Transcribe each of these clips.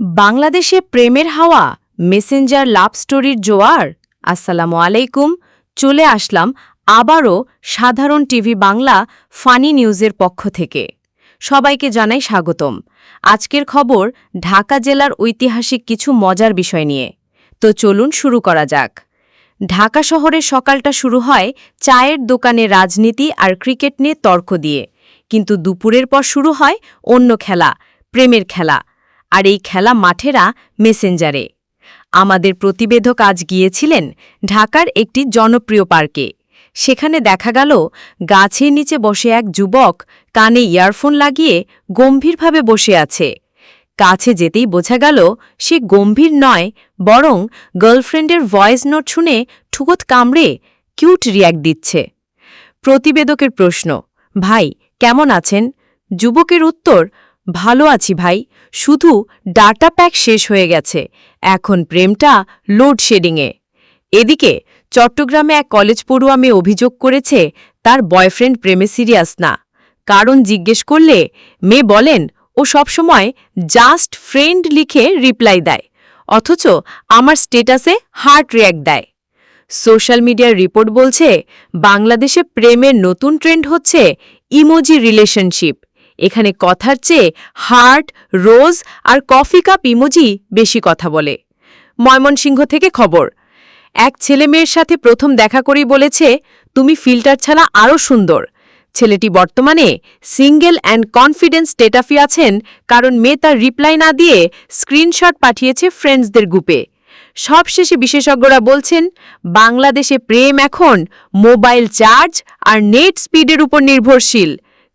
বাংলাদেশে প্রেমের হাওয়া, মেসেঞ্জার লাভ স্টোরির জোয়ার? আসসালামু আলাইকুম, চলে আসলাম আবারও সাধারণ টিভি বাংলা ফানি নিউজের পক্ষ থেকে। সবাইকে জানাই স্বাগতম। আজকের খবর, ঢাকা জেলার ঐতিহাসিক কিছু মজার বিষয় নিয়ে। তো চলুন শুরু করা যাক। ঢাকা শহরে সকালটা শুরু হয় চায়ের দোকানে রাজনীতি আর ক্রিকেট নিয়ে তর্ক দিয়ে। কিন্তু দুপুরের পর শুরু হয় অন্য খেলা, প্রেমের খেলা। আর এই খেলা মাঠেরা মেসেঞ্জারে। আমাদের প্রতিবেদক আজ গিয়েছিলেন ঢাকার একটি জনপ্রিয় পার্কে। সেখানে দেখা গেল, গাছের নিচে বসে এক যুবক কানে ইয়ারফোন লাগিয়ে গম্ভীরভাবে বসে আছে। কাছে যেতেই বোঝা গেল, সে গম্ভীর নয়, বরং গার্লফ্রেন্ডের ভয়েস নোট শুনে ঠুকত কামড়ে কিউট রিয়াক্ট দিচ্ছে। প্রতিবেদকের প্রশ্ন, ভাই, কেমন আছেন? যুবকের উত্তর ভালো আছি ভাই, শুধু ডাটা প্যাক শেষ হয়ে গেছে, এখন প্রেমটা লোডশেডিংয়ে। এদিকে, চট্টগ্রামে এক কলেজ পড়ুয়া মেয়ে অভিযোগ করেছে, তার বয়ফ্রেন্ড প্রেমে সিরিয়াস না। কারণ জিজ্ঞেস করলে, মেয়ে বলেন, ও সবসময় জাস্ট ফ্রেন্ড লিখে রিপ্লাই দেয়, অথচ আমার স্টেটাসে হার্ট রিয়্যাক্ট দেয়। সোশ্যাল মিডিয়ার রিপোর্ট বলছে, বাংলাদেশে প্রেমের নতুন ট্রেন্ড হচ্ছে ইমোজি রিলেশনশিপ। এখানে কথার চেয়ে হার্ট, রোজ আর কফি কাপ ইমোজি বেশি কথা বলে। ময়মনসিংহ থেকে খবর। এক ছেলে মেয়ের সাথে প্রথম দেখা করেই বলেছে, তুমি ফিল্টার ছাড়া আরও সুন্দর। ছেলেটি বর্তমানে সিঙ্গেল অ্যান্ড কনফিডেন্স স্টেটাফি আছেন, কারণ মেয়ে তার রিপ্লাই না দিয়ে স্ক্রিনশট পাঠিয়েছে ফ্রেন্ডসদের গ্রুপে। সবশেষে বিশেষজ্ঞরা বলছেন, বাংলাদেশে প্রেম এখন মোবাইল চার্জ আর নেট স্পিডের উপর নির্ভরশীল।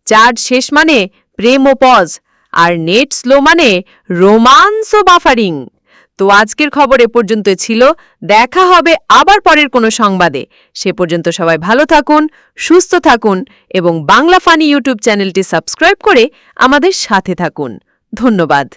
চার্জ শেষ মানে প্রেম ও পজ আর নেট স্লো মানে রোমান্স ও বাফারিং তো আজকের খবর এ পর্যন্ত ছিল। দেখা হবে আবার পরের কোনো সংবাদে। সে পর্যন্ত সবাই ভালো থাকুন, সুস্থ থাকুন এবং বাংলা ফানি ইউটিউব চ্যানেলটি সাবস্ক্রাইব করে আমাদের সাথে থাকুন। ধন্যবাদ।